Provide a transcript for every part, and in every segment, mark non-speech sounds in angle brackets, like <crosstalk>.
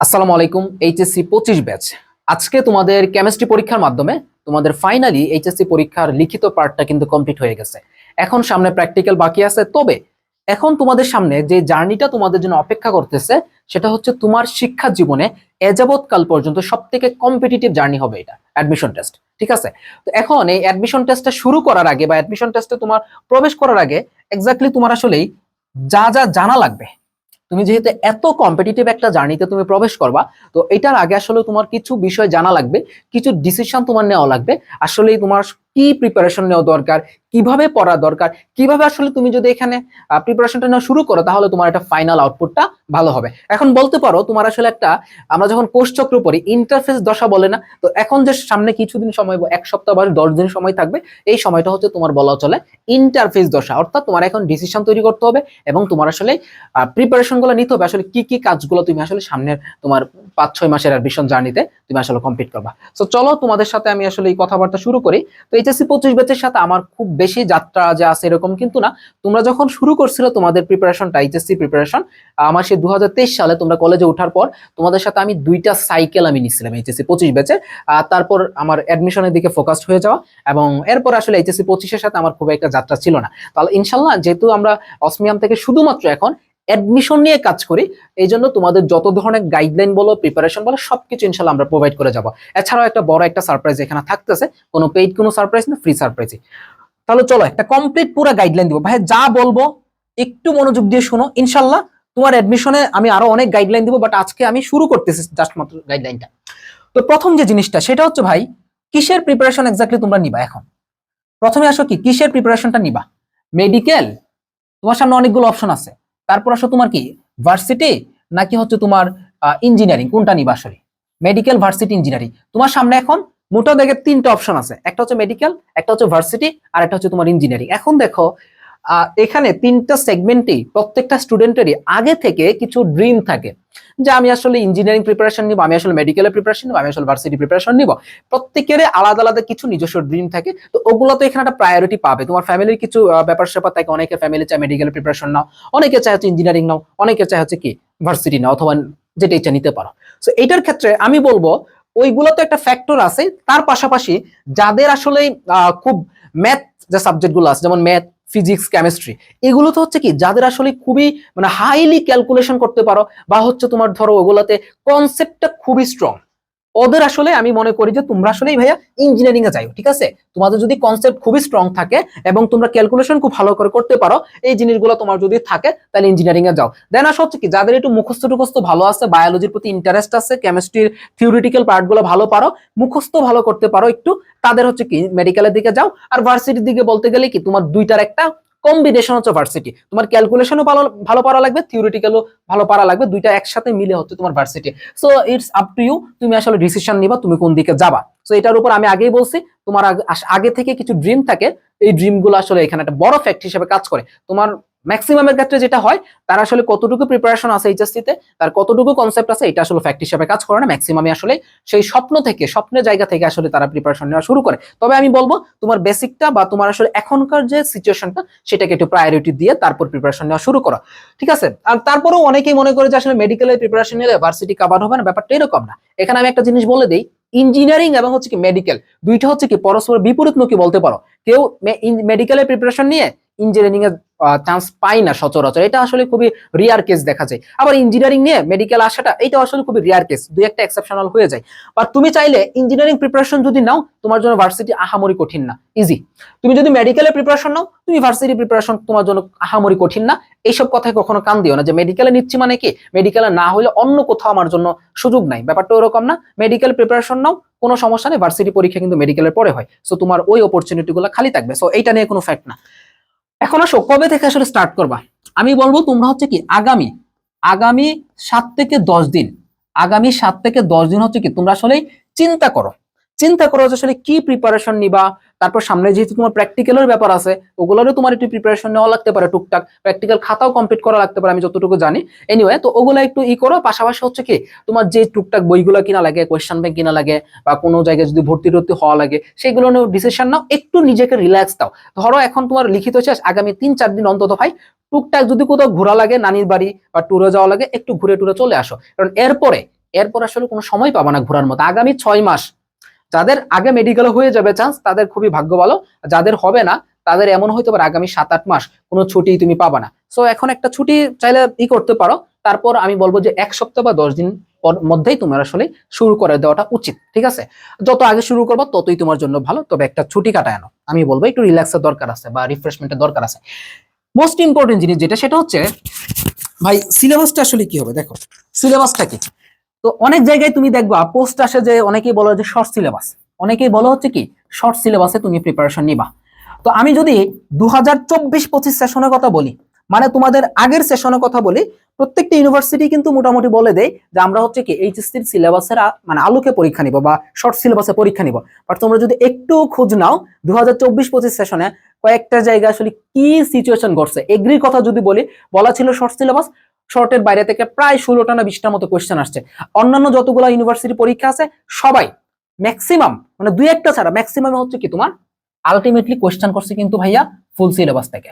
আসসালামু আলাইকুম, এইচএসসি পঁচিশ ব্যাচ। আজকে তোমাদের কেমিস্ট্রি পরীক্ষার মাধ্যমে তোমাদের ফাইনালি এইচএসসি পরীক্ষার লিখিত পার্টটা কিন্তু কমপ্লিট হয়ে গেছে। এখন সামনে প্র্যাকটিক্যাল বাকি আছে, তবে এখন তোমাদের সামনে যে জার্নিটা তোমাদের জন্য অপেক্ষা করতেছে, সেটা হচ্ছে তোমার শিক্ষা জীবনে এযাবৎকাল পর্যন্ত সব থেকে কম্পিটিটিভ জার্নি হবে এটা অ্যাডমিশন টেস্ট ঠিক আছে? তো এখন এই অ্যাডমিশন টেস্টটা শুরু করার আগে বা অ্যাডমিশন টেস্টে তোমার প্রবেশ করার আগে এক্স্যাক্টলি তোমার আসলেই যা যা জানা লাগবে তুমি যেহেতু এত কম্পিটিটিভ একটা জার্নিতে তুমি প্রবেশ করবা, তো এটার আগে আসলে তোমার কিছু বিষয় জানা লাগবে, কিছু ডিসিশন তোমার নেওয়া লাগবে। আসলেই তোমার কি প্রিপারেশন নেওয়া দরকার, কীভাবে পড়া দরকার, কীভাবে আসলে তুমি যদি এখানে প্রিপারেশনটা নেওয়া শুরু করো, তাহলে তোমার একটা ফাইনাল আউটপুটটা ভালো হবে। এখন বলতে পারো, তোমার আসলে একটা, আমরা যখন কোষ চক্র পড়ি ইন্টারফেস দশা বলে না, তো এখন যে সামনে কিছুদিন সময়, এক সপ্তাহ বা দশ দিন সময় থাকবে, এই সময়টা হচ্ছে তোমার বলা চলে ইন্টারফেস দশা। অর্থাৎ তোমার এখন ডিসিশন তৈরি করতে হবে এবং তোমার আসলে প্রিপারেশনগুলো নিতে হবে। আসলে কি কি কাজগুলো তুমি আসলে সামনের তোমার পাঁচ, ছয় মাসের অ্যাডমিশন জার্নিতে তুমি আসলে কমপ্লিট করবা। তো চলো তোমাদের সাথে আমি আসলে এই কথাবার্তা শুরু করি। তো এইচএসসি পঁচিশ ব্যাচের সাথে। আমার খুব বেশি যাত্রা যে আছে এরকম কিন্তু না। তোমরা যখন শুরু করছিল তোমাদের প্রিপারেশনটা এইচএসসি প্রিপারেশন আমার হাজার তেইশ সালে তোমরা কলেজে ওঠার পর তোমাদের সাথে আমি দুইটা সাইকেল আমি নিচ্ছিলাম এইচএসসি পঁচিশ ব্যাচে আর তারপর আমার অ্যাডমিশনের দিকে ফোকাসড হয়ে যাওয়া এবং এরপর আসলে এইচএসসি পঁচিশের সাথে আমার খুব একটা যাত্রা ছিল না। তাহলে ইনশাল্লাহ যেহেতু আমরা অসমিয়াম থেকে শুধুমাত্র এখন অ্যাডমিশন নিয়ে কাজ করি এই জন্য তোমাদের যত ধরনের গাইডলাইন বলো প্রিপারেশন বলো, সবকিছু ইনশাল্লাহ আমরা প্রোভাইড করে যাব। এছাড়াও একটা বড় একটা সারপ্রাইজ এখানে থাকতেছে, কোনো পেইড কোনো সারপ্রাইজ না ফ্রি সারপ্রাইজই তাহলে চলো, একটা কমপ্লিট পুরো গাইডলাইন দিব। ভাই যা বলব, একটু মনোযোগ দিয়ে শোনো। ইনশাল্লাহ তোমার অ্যাডমিশনে আমি আরও অনেক গাইডলাইন দিব বাট আজকে আমি শুরু করতেছি জাস্ট মাত্র গাইডলাইনটা তো প্রথম যে জিনিসটা, সেটা হচ্ছে ভাই, কিসের প্রিপারেশন এক্স্যাক্টলি তোমরা নিবা এখন? প্রথমে আসো কি, কিসের প্রিপারেশনটা নিবা? মেডিকেল তোমার সামনে অনেকগুলো অপশন আছে। তারপর আসো তোমার কি? ভার্সিটি নাকি হচ্ছে তোমার ইঞ্জিনিয়ারিং কোনটা নিবা আসলে? মেডিকেল ভার্সিটি ইঞ্জিনিয়ারিং তোমার সামনে এখন মোটা দেখে তিনটা অপশন আছে। একটা হচ্ছে মেডিকেল একটা হচ্ছে ভার্সিটি আর একটা হচ্ছে তোমার ইঞ্জিনিয়ারিং এখন দেখো এখানে তিনটা সেগমেন্টেই প্রত্যেকটা স্টুডেন্টেরই আগে থেকে কিছু ড্রিম থাকে। যে আমি আসলে ইঞ্জিনিয়ারিং প্রিপারেশন নিব, আমি আসলে মেডিকেলের প্রিপারেশন নিব, আমি আসলে ভার্সিটি প্রিপারেশন নিব। প্রত্যেকের আলাদা আলাদা কিছু নিজস্ব ড্রিম থাকে। তো ওগুলো তো এখানে একটা প্রায়োরিটি পাবে। তোমার ফ্যামিলির কিছু ব্যাপার স্যাপার থাকে, অনেকে ফ্যামিলি চায় মেডিকেল প্রিপারেশন নাও, অনেকে চায় হচ্ছে ইঞ্জিনিয়ারিং নাও, অনেকে চায় হচ্ছে কি ভার্সিটি নাও, অথবা যেটা ইচ্ছা নিতে পারো। সো এইটার ক্ষেত্রে আমি বলব ওইগুলো তো একটা ফ্যাক্টর আছে। তার পাশাপাশি যাদের আসলে খুব ম্যাথ যে সাবজেক্টগুলো আছে, যেমন ম্যাথ ফিজিক্স কেমিস্ট্রি এগুলো তো হচ্ছে কি, যাদের আসলে খুবই মানে হাইলি ক্যালকুলেশন করতে পারো, বা হচ্ছে তোমার ধরো ওগুলাতে কনসেপ্টটা খুবই স্ট্রং ওদের আসলে আমি মনে করি যে তোমরা আসলেই ভাইয়া ইঞ্জিনিয়ারিং এ যাইও, ঠিক আছে? তোমাদের যদি কনসেপ্ট খুবই স্ট্রং থাকে এবং তোমরা ক্যালকুলেশন খুব ভালো করে করতে পারো, এই জিনিসগুলো তোমার যদি থাকে, তাহলে ইঞ্জিনিয়ারিং এ যাও। দেন আসা হচ্ছে কি, যাদের একটু মুখস্থ টুখস্থ ভালো আছে বায়োলজির প্রতি ইন্টারেস্ট আছে কেমিস্ট্রির থিওরিটিক্যাল পার্টগুলো ভালো পারো, মুখস্থ ভালো করতে পারো একটু, তাদের হচ্ছে কি মেডিকেলের দিকে যাও। আর ভার্সিটির দিকে বলতে গেলে কি, তোমার দুইটার একটা কম্বিনেশন হচ্ছে ভার্সিটি তোমার ক্যালকুলেশনও ভালো ভালো পারা লাগবে থিওরিটিক্যালও ভালো পারা লাগবে, দুইটা একসাথে মিলে হচ্ছে তোমার varsity so it's up to you তুমি আসলে ডিসিশন নিবা, তুমি কোন দিকে যাবা। সো এটার উপর আমি আগেই বলছি, তোমার আগে থেকে কিছু ড্রিম থাকে, এই ড্রিমগুলো আসলে এখানে একটা বড় ফ্যাক্ট হিসেবে কাজ করে। তোমার ম্যাক্সিমামের ক্ষেত্রে যেটা হয়, তার আসলে কতটুকু প্রিপারেশন আছে এইচএসসি তে তার কতটুকু কনসেপ্ট আছে, এটা আসলে ফ্যাক্ট হিসেবে কাজ করে না। ম্যাক্সিমামে আসলে সেই স্বপ্ন থেকে, স্বপ্নের জায়গা থেকে আসলে তারা প্রিপারেশন নেওয়া শুরু করে। তবে আমি বলব, তোমার বেসিকটা বা তোমার আসলে এখনকার যে সিচুয়েশনটা সেটাকে একটু প্রায়োরিটি দিয়ে তারপর প্রিপারেশন নেওয়া শুরু করো। ঠিক আছে? আর তারপরেও অনেকেই মনে করে যে আসলে মেডিকেলের প্রিপারেশন নিলে ভার্সিটি কাভার হবে না, ব্যাপারটা এরকম না। এখানে আমি একটা জিনিস বলে দিই ইঞ্জিনিয়ারিং এবং হচ্ছে কি মেডিকেল দুইটা হচ্ছে কি পরস্পর বিপরীতমুখী বলতে পারো। কেউ মেডিকেলের প্রিপারেশন নিয়ে ইঞ্জিনিয়ারিং এর চান্স পাই না সচরাচর। এটা আসলে খুবই রিয়ার কেস দেখা যায়। আবার ইঞ্জিনিয়ারিং নিয়ে মেডিকেল আসাটা, এটা আসলে খুবই রিয়ার কেস দুই একটা এক্সেপশনাল হয়ে যায়। বা তুমি চাইলে ইঞ্জিনিয়ারিং প্রিপারেশন যদি নাও, তোমার জন্য ভার্সিটি আহামরি কঠিন না। ইজি তুমি যদি মেডিকেলের প্রিপারেশন নাও, তুমি ভার্সিটি প্রিপারেশন তোমার জন্য আহামরি কঠিন না। এইসব কথায় কখনো কান দিও না যে মেডিকেলে নিচ্ছি মানে কি? মেডিকেলে না হলে অন্য কোথাও আমার জন্য সুযোগ নাই। ব্যাপারটা ওরকম না। মেডিকেল প্রিপারেশন নাও, কোনো সমস্যা নেই। ভার্সিটি পরীক্ষা কিন্তু মেডিকেলের পরে হয়। সো তোমার ওই অপরচুনিটি গুলো খালি থাকবে। সো এইটা নিয়ে কোনো ফ্যাক্ট না। এখন আসো, কবে থেকে আসলে স্টার্ট করবা? আমি বলব তোমরা হচ্ছে কি, আগামী আগামী সাত থেকে দশ দিন, আগামী সাত থেকে দশ দিন হচ্ছে কি, তোমরা আসলে চিন্তা করো। চিন্তা করো আসলে কি প্রিপারেশন নিবা? তারপর সামনে যেহেতু তোমার প্র্যাকটিক্যালের ব্যাপার আছে, ওগুলোরও তোমার একটু প্রিপারেশন নেওয়া লাগতে পারে টুকটাক। প্র্যাকটিক্যাল খাতাও কমপ্লিট করা লাগতে পারে, আমি যতটুকু জানি। এনিওয়ে তো ওগুলো একটু ই করো, পাশাপাশি হচ্ছে কি, তোমার যে টুকটাক বইগুলো কিনা লাগে কোয়েশ্চেন ব্যাংক কিনা লাগে, বা কোনো জায়গায় যদি ভর্তি টর্তি হওয়া লাগে, সেগুলো নিয়েও ডিসিশন নাও, একটু নিজেকে রিল্যাক্স দাও। ধরো এখন তোমার লিখিত শেষ, আগামী তিন চার দিন অন্তত ভাই, টুকটাক যদি কোথাও ঘোরা লাগে, নানির বাড়ি বা ট্যুরে যাওয়া লাগে, একটু ঘুরে টুরে চলে আসো। কারণ এরপরে, এরপর আসলে কোনো সময় পাবা না ঘোরার মতো। আগামী ছয় মাস যাদের আগে মেডিকেল হয়ে যাবে চান্স তাদের খুবই ভাগ্য ভালো। যাদের হবে না, তাদের এমন হইতে পারে আগামী সাত আট মাস কোনো ছুটি তুমি পাবা না। সো এখন একটা ছুটি চাইলে ই করতে পারো। তারপর আমি বলব যে এক সপ্তাহ বা দশ দিন পর মধ্যেই তোমার আসলে শুরু করে দেওয়াটা উচিত, ঠিক আছে? যত আগে শুরু করব, ততই তোমার জন্য ভালো। তবে একটা ছুটি কাটায় আনো। আমি বলব একটু রিল্যাক্সের দরকার আছে বা রিফ্রেশমেন্টের দরকার আছে। মোস্ট ইম্পর্টেন্ট জিনিস যেটা, সেটা হচ্ছে, ভাই সিলেবাসটা আসলে কি হবে? দেখো সিলেবাসটা কি? তো অনেক জায়গায় তুমি দেখবা পোস্ট আসে যে অনেকেই বলো যে শর্ট সিলেবাস অনেকেই বলো হচ্ছে কি শর্ট সিলেবাসে তুমি প্রিপারেশন নিবা। তো আমি যদি দু হাজার চব্বিশ পঁচিশ সেশনের কথা বলি মানে তোমাদের আগের সেশনের কথা বলি, প্রত্যেকটা ইউনিভার্সিটি কিন্তু মোটামুটি বলে দেয় যে আমরা হচ্ছে কি এইচএসসির সিলেবাসের মানে আলোকে পরীক্ষা নিব বা শর্ট সিলেবাসে পরীক্ষা নিব। বাট তোমরা যদি একটু খোঁজ নাও দু হাজার চব্বিশ পঁচিশ সেশনে কয়েকটা জায়গায় আসলে কি সিচুয়েশন ঘটছে এগ্রির কথা যদি বলি, বলা ছিল শর্ট সিলেবাস শর্টের বাইরে থেকে প্রায় ষোলোটা না বিশটার মতো কোয়েশ্চেন আসছে। অন্যান্য যতগুলো ইউনিভার্সিটি পরীক্ষা আছে, সবাই ম্যাক্সিমাম মানে দুই একটা ছাড়া ম্যাক্সিমাম হচ্ছে কি তোমার? আলটিমেটলি কোয়েশ্চেন করছে কিন্তু ভাইয়া ফুল সিলেবাস থেকে।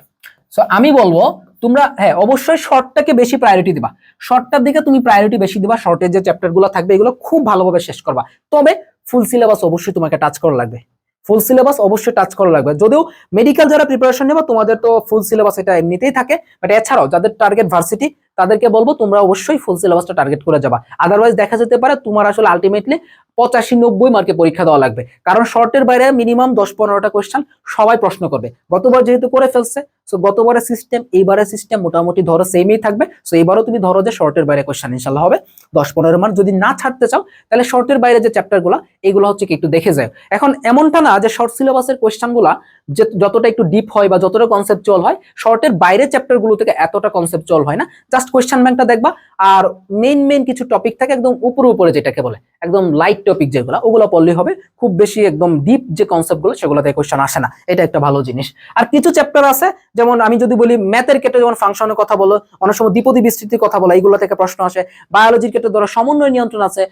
সো আমি বলব, তোমরা হ্যাঁ অবশ্যই শর্টটাকে বেশি প্রায়োরিটি দিবা। শর্টটার দিকে তুমি প্রায়োরিটি বেশি দিবা শর্টের যে চ্যাপ্টারগুলো থাকবে, এগুলো খুব ভালোভাবে শেষ করবা। তবে ফুল সিলেবাস অবশ্যই তোমাকে টাচ করা লাগবে। ফুল সিলেবাস অবশ্যই টাচ করা লাগবে। যদিও মেডিকেল যারা প্রিপারেশন নেবা, তোমাদের তো ফুল সিলেবাস এটা এমনিতেই থাকে। বাট এছাড়াও যাদের টার্গেট ভার্সিটি তাদেরকে বলব, তোমরা অবশ্যই ফুল সিলেবাসটা টার্গেট করে যাবা। আদারওয়াইজ দেখা যেতে পারে তোমার আসলে আলটিমেটলি পঁচাশি, নব্বই মার্কে পরীক্ষা দেওয়া লাগবে। কারণ শর্টের বাইরে মিনিমাম দশ, পনেরোটা কোয়েশ্চেন সবাই প্রশ্ন করবে। গতবার যেহেতু করে ফেলছে সো গতবারের সিস্টেম এইবারের সিস্টেম মোটামুটি ধরো সেমই থাকবে। সো এবারও তুমি ধরো যে শর্টের বাইরে কোয়েশ্চেন ইনশাল্লাহ হবে। দশ পনেরো মার্ক যদি না ছাড়তে চাও, তাহলে শর্টের বাইরে যে চ্যাপ্টারগুলো এগুলো হচ্ছে কি একটু দেখে যায় এখন এমনটা না যে শর্ট সিলেবাসের কোয়েশ্চেনগুলো যে যতটা একটু ডিপ হয় বা যতটা কনসেপচুয়াল হয় শর্টের বাইরের চ্যাপ্টারগুলো থেকে এতটা কনসেপচুয়াল হয় না। জাস্ট কোয়েশ্চেন ব্যাংকটা দেখবা। আর মেইন মেইন কিছু টপিক থাকে একদম উপরে উপরে যেটাকে বলে, একদম লাইট টপিক যেগুলো, ওগুলো পড়লেই হবে। খুব বেশি একদম ডিপ যে কনসেপ্টগুলো সেগুলো থেকে কোয়েশ্চেন আসে না। এটা একটা ভালো জিনিস। আর কিছু চ্যাপ্টার আছে যেমন আমি যদি বলি ম্যাথের ক্ষেত্রে যেমন ফাংশনের কথা বলো, অনেক সময় দ্বিপদী বিস্তৃতির কথা বলো, এইগুলো থেকে প্রশ্ন আসে। বায়োলজির ক্ষেত্রে ধরো সমন্বয় নিয়ন্ত্রণ আছে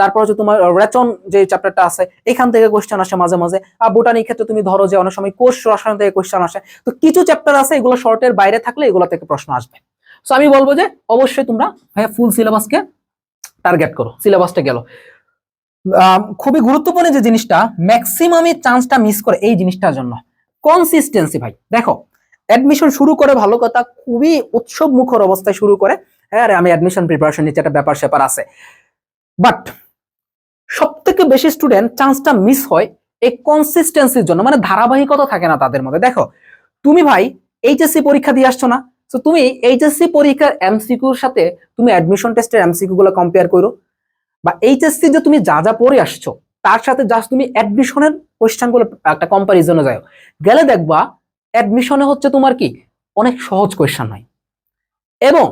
তারপর হচ্ছে তোমার রেচন যে চ্যাপ্টারটা আছে, এখান থেকে কোয়েশ্চেন আসে মাঝে মাঝে। আর বোটানির ক্ষেত্রে তুমি ধরো যে অনেক সময় কোষ রসায়ন থেকে কোয়েশ্চেন আসে। তো কিছু চ্যাপ্টার আছে, এগুলো শর্টের বাইরে থাকলে এগুলো থেকে প্রশ্ন আসবে। সো আমি বলব যে অবশ্যই তোমরা ভাইয়া ফুল সিলেবাসকে টার্গেট করো সিলেবাসটা গেল। খুবই গুরুত্বপূর্ণ যে জিনিসটা ম্যাক্সিমামই চান্সটা মিস করে এই জিনিসটার জন্য। কনসিস্টেন্সি ভাই, দেখো অ্যাডমিশন শুরু করে, ভালো কথা, খুবই উৎসব মুখর অবস্থায় শুরু করে। হ্যাঁ আমি অ্যাডমিশন প্রিপারেশন নিচ্ছি একটা ব্যাপার স্যাপার আছে। বাট সব থেকে বেশি স্টুডেন্ট চান্সটা মিস হয় এই কনসিস্টেন্সির জন্য মানে ধারাবাহিকতা থাকে না তাদের মধ্যে। দেখো, তুমি ভাই এইচএসসি পরীক্ষা দিয়ে আসছো না তো তুমি এইচএসসি পরীক্ষার এমসিকিউর সাথে তুমি অ্যাডমিশন টেস্টের এমসিকিউ গুলো কম্পেয়ার করো। বা এইচএসসি যে তুমি যা যা পড়ে আসছো, তার সাথে জাস্ট তুমি অ্যাডমিশনের কোয়েশ্চেনগুলো একটা কম্পারিজনে যাও। গেলে দেখবা অ্যাডমিশনে হচ্ছে তোমার কি? অনেক সহজ কোয়েশ্চেন হয়। এবং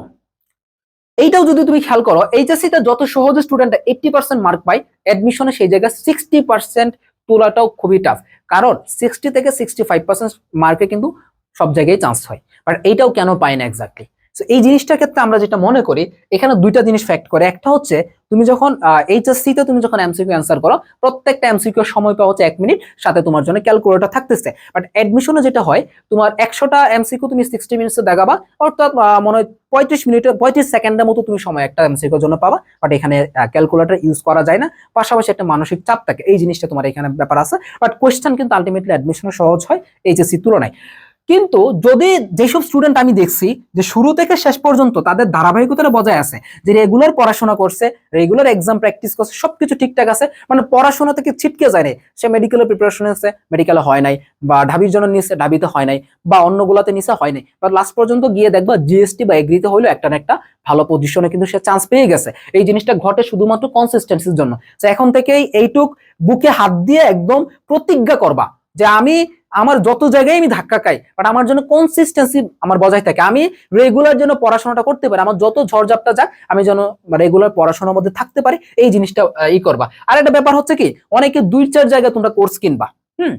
এইটাও যদি তুমি খেয়াল করো এইচএসসি তে যত সহজে স্টুডেন্ট এইটটি পার্সেন্ট মার্ক পায় অ্যাডমিশনে সেই জায়গায় সিক্সটি পার্সেন্ট তোলাটাও খুবই টাফ কারণ সিক্সটি থেকে সিক্সটি ফাইভ পার্সেন্ট মার্কে কিন্তু সব জায়গায় চান্স হয়। বাট এইটাও কেন পায় না এক্স্যাক্টলি তো এই জিনিসটার ক্ষেত্রে আমরা যেটা মনে করি, এখানে দুইটা জিনিস ফ্যাক্ট করে। একটা হচ্ছে, তুমি যখন এইচএসসি তে তুমি যখন এমসিকিউ অ্যান্সার করো, প্রত্যেকটা এমসিকিউ সময় পাওয়া হচ্ছে এক মিনিট, সাথে তোমার জন্য ক্যালকুলেটর থাকতেছে। বাট অ্যাডমিশনে যেটা হয়, তোমার একশোটা এমসিকিউ তুমি সিক্সটি মিনিটসে দেখাবা, অর্থাৎ মনে হয় পঁয়ত্রিশ মিনিটে, পঁয়ত্রিশ সেকেন্ডের মতো তুমি সময় একটা এমসিকিউর জন্য পাবা। বাট এখানে ক্যালকুলেটর ইউজ করা যায় না। পাশাপাশি একটা মানসিক চাপ থাকে। এই জিনিসটা তোমার এখানে ব্যাপার আছে। বাট কোয়েশ্চেন কিন্তু আলটিমেটলি অ্যাডমিশনে সহজ হয় এইচএসসি তুলনায়। কিন্তু যদি যেসব স্টুডেন্ট আমি দেখছি যে শুরু থেকে শেষ পর্যন্ত তাদের ধারাবাহিকতাটা বজায় আছে, যে রেগুলার পড়াশোনা করছে রেগুলার এক্সাম প্র্যাকটিস করছে, সবকিছু ঠিকঠাক আছে মানে পড়াশোনা থেকে ছিটকে যায় নাই সে মেডিকেলের প্রিপারেশন আছে মেডিকেলে হয় নাই, বা ঢাবির জন্য নিচ্ছে ঢাবিতে হয় নাই, বা অন্যগুলাতে নিচে হয় নাই। বা লাস্ট পর্যন্ত গিয়ে দেখবা জিএসটি বা এগ্রিতে হইল একটা একটা ভালো পজিশনে কিন্তু সে চান্স পেয়ে গেছে। এই জিনিসটা ঘটে শুধুমাত্র কনসিস্টেন্সির জন্য। এখন থেকেই এইটুক বুকে হাত দিয়ে একদম প্রতিজ্ঞা করবা, যে আমি আমার যত জায়গায় আমি ধাক্কা খাই বাট আমার জন্য কনসিস্টেন্সি আমার বজায় থাকে। আমি রেগুলার যেন পড়াশোনাটা করতে পারি, আমার যত ঝড়ঝাপটা যাক, আমি যেন রেগুলার পড়াশোনার মধ্যে থাকতে পারি, এই জিনিসটা ই করবা। আর একটা ব্যাপার হচ্ছে কি, অনেকে দুই চার জায়গায় তোমরা কোর্স কিনবা, হুম?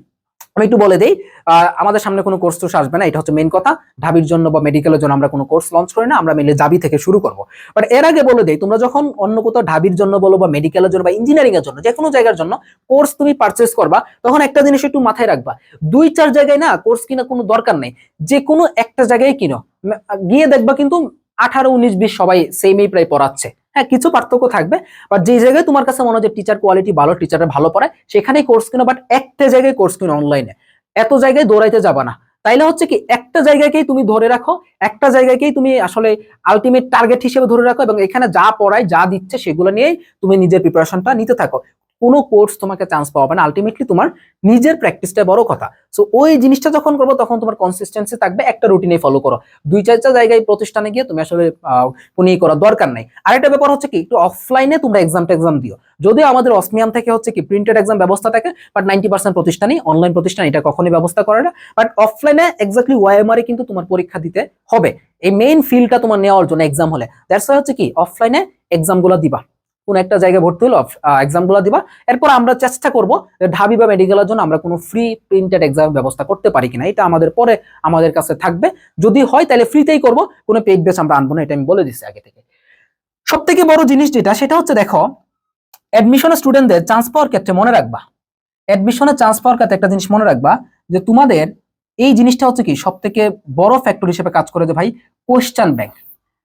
আমি একটু বলে দেই আমাদের সামনে কোনো কোর্স তো আসবে না, এটা হচ্ছে মেন কথা। ঢাবির জন্য বা মেডিকেলের জন্য আমরা কোনো কোর্স লঞ্চ করি না, আমরা মিলে জাবি থেকে শুরু করব। বাট এর আগে বলে দেই, তোমরা যখন অন্য কোথাও ঢাবির জন্য বলো বা মেডিকেলের জন্য বা ইঞ্জিনিয়ারিং এর জন্য, যে কোনো জায়গার জন্য কোর্স তুমি পারচেস করবা, তখন একটা জিনিস একটু মাথায় রাখবা। দুই, চার জায়গায় না কোর্স কিনা কোনো দরকার নেই। যে কোনো একটা জায়গায় কিনো। গিয়ে দেখবা কিন্তু আঠারো, উনিশ, বিশ সবাই সেমই প্রায় পড়াচ্ছে। হ্যাঁ কিছু পার্থক্য থাকবে বাট যে জায়গায় তোমার কাছে মনে হয় টিচার কোয়ালিটি ভালো টিচারের ভালো পড়ায়, সেখানেই কোর্স কিনো বাট একটা জায়গায় কোর্স কিনো অনলাইনে এত জায়গায় দৌড়াইতে যাবা না। তাইলে হচ্ছে কি, একটা জায়গাকেই তুমি ধরে রাখো, একটা জায়গাকেই তুমি আসলে আলটিমেট টার্গেট হিসেবে ধরে রাখো, এবং এখানে যা পড়ায়, যা দিচ্ছে, সেগুলো নিয়েই তুমি নিজের প্রিপারেশনটা নিতে থাকো। কোনো কোর্স তোমাকে চান্স পাওয়া পাওয়াবে না। আলটিমেটলি তোমার নিজের প্র্যাকটিসটা বড় কথা। সো ওই জিনিসটা যখন করব, তখন তোমার কনসিস্টেন্সি থাকবে, একটা রুটিনে ফলো করো। দুই চারটা জায়গায় প্রতিষ্ঠানে গিয়ে তুমি আসলে কোনো ই করার দরকার নাই। আরেকটা ব্যাপার হচ্ছে কি, একটু অফলাইনে তোমরা এক্সাম টেক্সাম দিও। যদিও আমাদের অসমিয়াম থেকে হচ্ছে কি প্রিন্টেড এক্সাম ব্যবস্থা থাকে বাট নাইনটি পার্সেন্ট প্রতিষ্ঠানই অনলাইন প্রতিষ্ঠান এটা কখনোই ব্যবস্থা করে না। বাট অফলাইনে এক্স্যাক্টলি ওয়াইএমআর কিন্তু তোমার পরীক্ষা দিতে হবে। এই মেইন ফিল্ডটা তোমার নেওয়ার জন্য এক্সাম হলে। দ্যাটস হচ্ছে কি অফলাইনে এক্সামগুলো দিবা। কোন একটা জায়গায় ভর্তি হলো এক্সামগুলো দিবা। এরপর আমরা চেষ্টা করব ঢাবি বা মেডিকেলের জন্য আমরা কোনো ফ্রি প্রিন্টেড এক্সাম ব্যবস্থা করতে পারি কিনা। এটা আমাদের পরে আমাদের কাছে থাকবে। যদি হয় তাহলে ফ্রিতেই করব, কোনো পেইড বেস আমরা আনব না, এটা আমি বলে দিচ্ছি আগে থেকে। সব থেকে বড় জিনিস যেটা, সেটা হচ্ছে দেখো অ্যাডমিশনের স্টুডেন্টদের চান্স পাওয়ার ক্ষেত্রে মনে রাখবা অ্যাডমিশনের চান্স পাওয়ার ক্ষেত্রে একটা জিনিস মনে রাখবা, যে তোমাদের এই জিনিসটা হচ্ছে কি সব থেকে বড় ফ্যাক্টর হিসেবে কাজ করে যে ভাই কোশ্চান ব্যাংক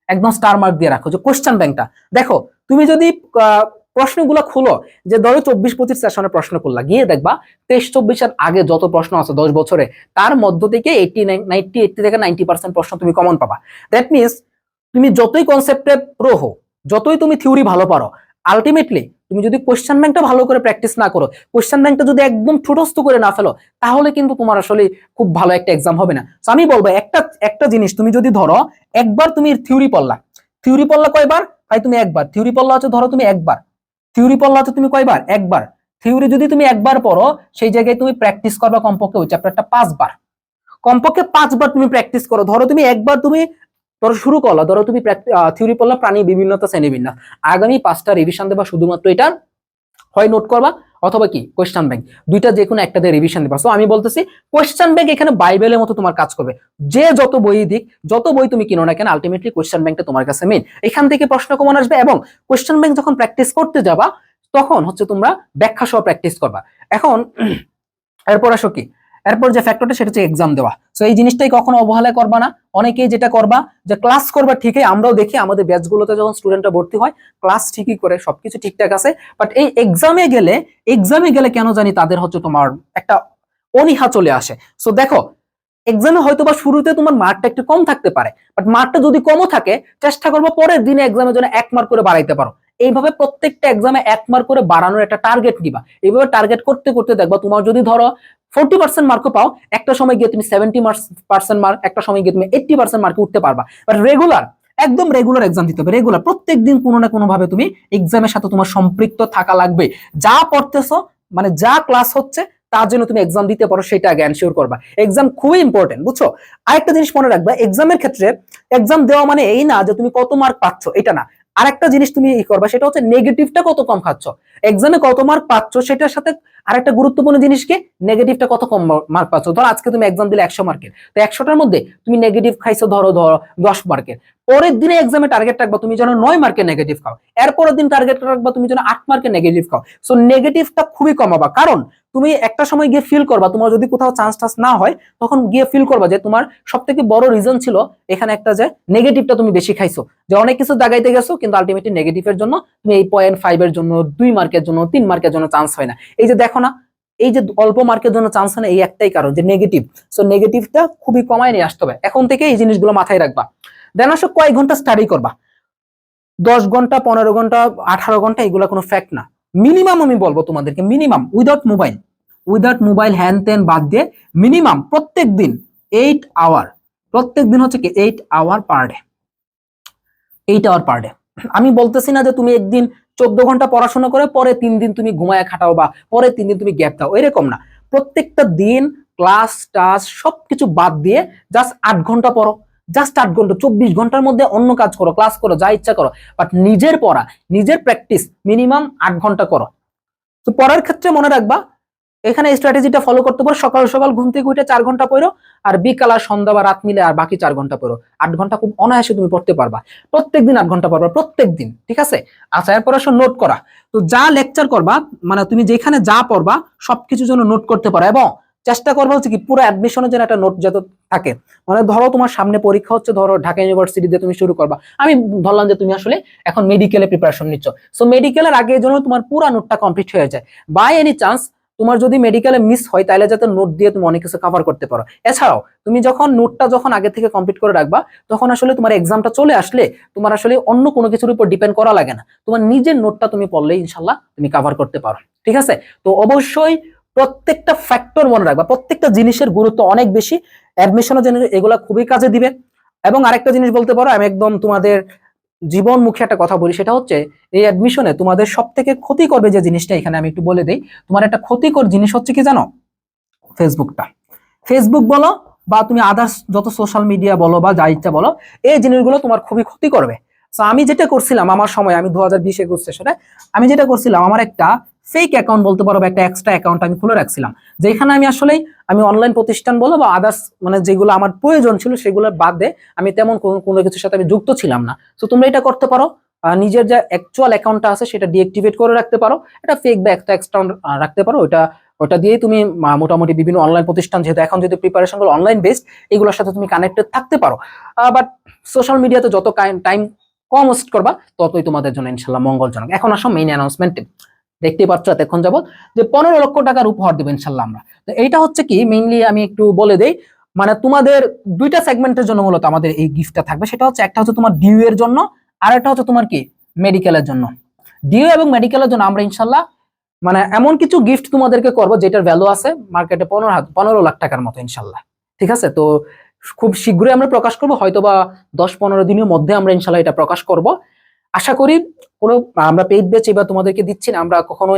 একদম স্টার মার্ক দিয়ে রাখো, যে কোশ্চেন ব্যাংকটা দেখো, তুমি যদি প্রশ্নগুলো খুলো, যে ধরো চব্বিশ পঁচিশ সেশনে প্রশ্ন করলা, গিয়ে দেখবা, তেইশ চব্বিশের আগে যত প্রশ্ন আছে দশ বছরে, তার মধ্য থেকে এইটি নাইনটি এইটটি থেকে নাইনটি পার্সেন্ট প্রশ্ন তুমি কমন পাবা। দ্যাট মিনস তুমি যতই কনসেপ্টে প্রো হো যতই তুমি থিওরি ভালো পারো আলটিমেটলি তুমি যদি কোশ্চেন ব্যাংকটা ভালো করে প্র্যাকটিস না করো কোশ্চেন ব্যাংকটা যদি একদম ঠুটস্থ করে না ফেলো, তাহলে কিন্তু তোমার আসলে খুব ভালো একটা এক্সাম হবে না। তো আমি বলব একটা একটা জিনিস তুমি যদি ধরো, একবার তুমি থিওরি পড়লা। থিওরি পড়লা কয়বার? ভাই, তুমি একবার। থিওরি পড়লা হচ্ছে ধরো তুমি একবার। থিওরি পড়লা হচ্ছে তুমি কয়বার? একবার। থিওরি যদি তুমি একবার পড়ো, সেই জায়গায় তুমি প্র্যাকটিস করবা কমপক্ষে ওই চ্যাপ্টারটা পাঁচবার। কমপক্ষে পাঁচবার তুমি প্র্যাকটিস করো। ধরো তুমি একবার তুমি ধরো শুরু করলা, ধরো তুমি থিওরি পড়লা, প্রাণী বিভিন্নতা শ্রেণীবিন্যাস আগামী পাঁচটা রিভিশন দেবা শুধুমাত্র এটার হয় নোট করবা অথবা কি? কোয়েশ্চান ব্যাংক দুইটা যে কোনো একটা দিয়ে রিভিশন দিবা। সো আমি বলতেছি কোয়েশ্চান ব্যাংক এখানে বাইবেলের মতো তোমার কাজ করবে। যে যত বই দিক, যত বই তুমি কিনো না কেন আলটিমেটলি কোয়েশ্চান ব্যাংকটা তোমার কাছে মেন এখান থেকে প্রশ্ন কমন আসবে এবং কোয়েশ্চান ব্যাংক যখন প্র্যাকটিস করতে যাবা, তখন হচ্ছে তোমরা ব্যাখ্যা সহ প্র্যাকটিস করবা। এখন, <clears throat> এরপর আসো কি? এরপর যে ফ্যাক্টরটা সেটা হচ্ছে এক্সাম দেওয়া। সো এই জিনিসটাই কখনো অবহেলা করবা না। অনেকেই যেটা করবা যে ক্লাস করবা ঠিকই, আমরাও দেখি আমাদের ব্যাচগুলোতে যখন স্টুডেন্টরা ভর্তি হয় ক্লাস ঠিকই করে, সবকিছু ঠিকঠাক আছে। বাট এই এক্সামে গেলে এক্সামে গেলে কেন জানি তাদের হচ্ছে তোমার একটা অনীহা চলে আসে। সো দেখো এক্সামে হয়তো বা শুরুতে তোমার মার্কটা একটু কম থাকতে পারে বাট মার্কটা যদি কমও থাকে, চেষ্টা করব পরের দিনে এক্সামের জন্য এক মার্ক করে বাড়াইতে পারো। এইভাবে প্রত্যেকটা এক্সামে এক মার্ক করে বাড়ানোর একটা টার্গেট নিবা। এইভাবে টার্গেট করতে করতে দেখবা তোমার যদি ধরো ফোরটি পার্সেন্ট মার্কও পাও, একটা সময় গিয়ে তুমি সেভেন্টি পার্সেন্ট মার্ক একটা সময় গিয়ে তুমি এইটটি পার্সেন্ট মার্কে উঠতে পারবা। বাট রেগুলার একদম রেগুলার এক্সাম দিতে হবে রেগুলার প্রত্যেক দিন কোনো না কোনো ভাবে তুমি এক্সামের সাথে তোমার সম্পৃক্ত থাকা লাগবে। যা পড়তেছো মানে যা ক্লাস হচ্ছে, তার জন্য তুমি এক্সাম দিতে পারো, সেটা আগে এনশিওর করবা। এক্সাম খুবই ইম্পর্টেন্ট বুঝছ? আরেকটা জিনিস মনে রাখবা এক্সামের ক্ষেত্রে এক্সাম দেওয়া মানে এই না যে তুমি কত মার্ক পাচ্ছ, এটা না। আরেকটা জিনিস তুমি ই করবা, সেটা হচ্ছে নেগেটিভটা কত কম খাচ্ছ? এক্সামে কত মার্ক পাচ্ছ, সেটার সাথে আরেকটা গুরুত্বপূর্ণ জিনিসকে নেগেটিভটা কত কম মার্ক পাচ্ছ? ধরো আজকে তুমি এক্সাম দিলে একশো মার্কের তো একশোটার মধ্যে তুমি নেগেটিভ খাইছো, ধরো ধরো, দশ মার্কের পরের দিনে এক্সামে টার্গেট রাখবা, তুমি যেন নয় মার্কের নেগেটিভ খাও। এরপরের দিন টার্গেট রাখবা, তুমি যেন আট মার্কে নেগেটিভ খাও। সো নেগেটিভটা খুবই কমাবা কারণ, তুমি একটা সময় গিয়ে ফিল করবা, তোমার যদি কোথাও চান্স টান্স না হয়, তখন গিয়ে ফিল করবা যে তোমার সব থেকে বড় রিজন ছিল এখানে একটা যে নেগেটিভটা তুমি বেশি খাইছো। যে অনেক কিছু দাগাইতে গেছো, কিন্তু আলটিমেটলি নেগেটিভের জন্য তুমি এই পয়েন্ট ফাইভ এর জন্য, দুই মার্কের জন্য, তিন মার্কের জন্য চান্স হয় না। এই যে দেখো না, এই যে অল্প মার্কের জন্য চান্স হয় না, এই একটাই কারণ যে নেগেটিভ সো নেগেটিভটা খুবই কমায় নিয়ে আসতে হবে। এখন থেকে এই জিনিসগুলো মাথায় রাখবা। দেন আসো কয়েক ঘণ্টা স্টাডি করবা? দশ ঘণ্টা, পনেরো ঘণ্টা, আঠারো ঘণ্টা, এগুলো কোনো ফ্যাক্ট না। মিনিমাম আমি বলব তোমাদেরকে minimum without mobile without mobile হ্যান ত্যান বাদ দিয়ে মিনিমাম প্রত্যেক দিন এইট আওয়ার প্রত্যেক দিন হচ্ছে কি eight hour per day eight hour per day আমি বলতেছি না যে তুমি একদিন চোদ্দ ঘণ্টা পড়াশোনা করে, পরে তিন দিন তুমি ঘুমায় খাটাও বা পরে তিন দিন তুমি গ্যাপ দাও, এরকম না। প্রত্যেকটা দিন ক্লাস টাস সবকিছু বাদ দিয়ে জাস্ট আট ঘণ্টা পড়ো। জাস্ট আট ঘণ্টা, চব্বিশ ঘণ্টার মধ্যে অন্য কাজ করো ক্লাস করো, যা ইচ্ছা করো। বাট নিজের পড়া, নিজের প্র্যাকটিস মিনিমাম আট ঘণ্টা করো। তো পড়ার ক্ষেত্রে মনে রাখবা, এখানে স্ট্র্যাটেজিটা ফলো করতে পারো, সকাল সকাল ঘুম থেকে উঠে চার ঘণ্টা পড়ো, আর বিকাল আর সন্ধ্যা বা রাত মিলে আর বাকি চার ঘণ্টা পড়ো। আট ঘণ্টা খুব অনায়াসে তুমি পড়তে পারবা। প্রত্যেক দিন আট ঘণ্টা পড়বা প্রত্যেক দিন ঠিক আছে? আচ্ছা এরপর আসো নোট করা। তো যা লেকচার করবা মানে তুমি যেখানে যা পড়বা, সবকিছু যেন নোট করতে পারো, এবং চেষ্টা করব হচ্ছে কি পুরো অ্যাডমিশনের জন্য একটা নোট যাতে থাকে। মানে ধরো তোমার সামনে পরীক্ষা হচ্ছে ধরো ঢাকা ইউনিভার্সিটিতে তুমি শুরু করবা। আমি ধরলাম যে তুমি আসলে এখন মেডিকেলে প্রিপারেশন নিচ্ছ। সো মেডিকেলের আগে যেন তোমার পুরো নোটটা কমপ্লিট হয়ে যায়। বাই এনি চান্স তোমার যদি মেডিকেলে মিস হয়, তাহলে যাতে নোট দিয়ে তুমি অনেক কিছু কভার করতে পারো। এছাড়াও, তুমি যখন নোটটা যখন আগে থেকে কমপ্লিট করে রাখবা, তখন আসলে তোমার এক্সামটা চলে আসলে তোমার আসলে অন্য কোনো কিছুর উপর ডিপেন্ড করা লাগে না। তোমার নিজের নোটটা তুমি পড়লে ইনশাল্লাহ তুমি কভার করতে পারো। ঠিক আছে? তো অবশ্যই প্রত্যেকটা ফ্যাক্টর মনে রাখবা, প্রত্যেকটা জিনিসের গুরুত্ব অনেক বেশি। অ্যাডমিশনের জন্য এগুলা খুবই কাজে দিবে। এবং আরেকটা জিনিস বলতে পারো, আমি একদম তোমাদের জীবনমুখী একটা কথা বলি, সেটা হচ্ছে এই অ্যাডমিশনে তোমাদের সব থেকে ক্ষতি করবে যে জিনিসটা এখানে আমি একটু বলে দিই, তোমার একটা ক্ষতিকর জিনিস হচ্ছে কি জানো? ফেসবুকটা ফেসবুক বলো বা তুমি আদার্স যত সোশ্যাল মিডিয়া বলো বা যা ইচ্ছা বলো, এই জিনিসগুলো তোমার খুবই ক্ষতি করবে। তো আমি যেটা করছিলাম আমার সময়, আমি দু হাজার বিশ একুশ সেশনে আমি যেটা করছিলাম, আমার একটা ফেক অ্যাকাউন্ট বলতে পারো বা একটা এক্সট্রা অ্যাকাউন্ট আমি খুলে রাখছিলাম। যেখানে আমি আসলে আমি অনলাইন প্রতিষ্ঠান বলো বা আদার্স মানে যেগুলো আমার প্রয়োজন ছিল সেগুলোর বাদে আমি তেমন কোনো- কিছুর সাথে আমি যুক্ত ছিলাম না। তো তোমরা এটা করতে পারো। নিজের যে অ্যাকচুয়াল অ্যাকাউন্টটা আছে সেটা ডিএক্টিভেট করে রাখতে পারো। এটা ফেক বা একটা এক্সট্রা রাখতে পারো। ওটা ওটা দিয়েই তুমি মোটামুটি বিভিন্ন অনলাইন প্রতিষ্ঠান যেহেতু এখন যেহেতু প্রিপারেশনগুলো অনলাইন বেসড এগুলোর সাথে তুমি কানেক্টেড থাকতে পারো। বাট সোশ্যাল মিডিয়াতে যত টাইম কম ওয়েস্ট করবা, ততই তোমাদের জন্য ইনশাল্লাহ মঙ্গলজনক। এখন আসো মেইন অ্যানাউন্সমেন্টে দেখতেই পাচ্ছ এতক্ষণ যাবত যে পনেরো লক্ষ টাকার উপহার দেবো ইনশাল্লাহ আমরা। তো এইটা হচ্ছে কি মেইনলি আমি একটু বলে দেই মানে তোমাদের দুইটা সেগমেন্টের জন্য মূলত আমাদের এই গিফটটা থাকবে। সেটা হচ্ছে একটা হচ্ছে তোমার ডিউ এর জন্য, আর একটা হচ্ছে তোমার কি মেডিকেলের জন্য। ডিউ এবং মেডিকেলের জন্য আমরা ইনশাল্লাহ মানে এমন কিছু গিফট তোমাদেরকে করব যেটার ভ্যালু আছে মার্কেটে পনেরো পনেরো লাখ টাকার মতো ইনশাল্লাহ। ঠিক আছে? তো খুব শীঘ্রই আমরা প্রকাশ করব হয়তো বা দশ পনেরো দিনের মধ্যে আমরা ইনশাল্লাহ এটা প্রকাশ করব। আশা করি কোনো, আমরা পেইড বেচ এবার তোমাদেরকে দিচ্ছি না, আমরা কখনো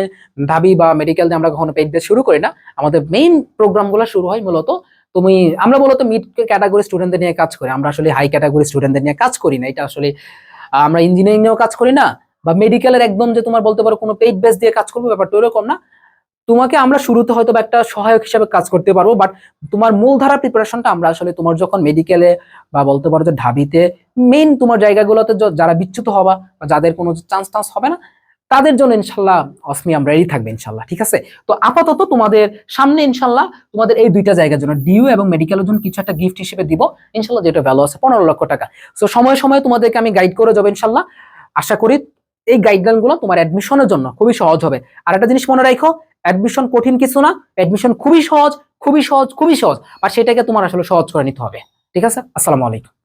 ঢাবি বা মেডিকেল দিয়ে আমরা কখনো পেইড বেচ শুরু করি না। আমাদের মেইন প্রোগ্রামগুলো শুরু হয় মূলত তুমি, আমরা মূলত মিড ক্যাটাগরি স্টুডেন্টদের নিয়ে কাজ করি। আমরা আসলে হাই ক্যাটাগরি স্টুডেন্টদের নিয়ে কাজ করি না, এটা আসলে আমরা ইঞ্জিনিয়ারিং নিয়েও কাজ করি না, বা মেডিকেলের একদম যে তোমার বলতে পারো কোনো পেইড বেস দিয়ে কাজ করব, ব্যাপারটা ওরকম না। তোমাকে আমরা শুরুতে হয়তো একটা সহায়ক হিসেবে কাজ করতে পারব বাট তোমার মূলধারা প্রিপারেশনটা আমরা আসলে তোমার যখন মেডিকেলে বা বলতে পারো যে ঢাবিতে মেইন তোমার জায়গাগুলোতে যারা বিচ্যুত হবা বা যাদের কোনো চান্স টান্স হবে না, তাদের জন্য ইনশাল্লাহ অসমি আমরা রেডি থাকবে ইনশাল্লাহ, ঠিক আছে? তো আপাতত তোমাদের সামনে ইনশাল্লাহ তোমাদের এই দুইটা জায়গার জন্য ডিউ এবং মেডিকেলের জন্য কিছু একটা গিফট হিসেবে দিব, ইনশাল্লাহ যেটা ভ্যালু আছে পনেরো লক্ষ টাকা। তো সময় সময় তোমাদেরকে আমি গাইড করে যাব ইনশাল্লাহ। আশা করি এই গাইডলাইনগুলো তোমার অ্যাডমিশনের জন্য খুবই সহজ হবে। আর একটা জিনিস মনে রাখো অ্যাডমিশন কঠিন কিছু না অ্যাডমিশন খুবই সহজ খুবই সহজ খুবই সহজ, আর সেটাকে তোমার আসলে সহজ করে নিতে হবে। ঠিক আছে? আসসালামু আলাইকুম।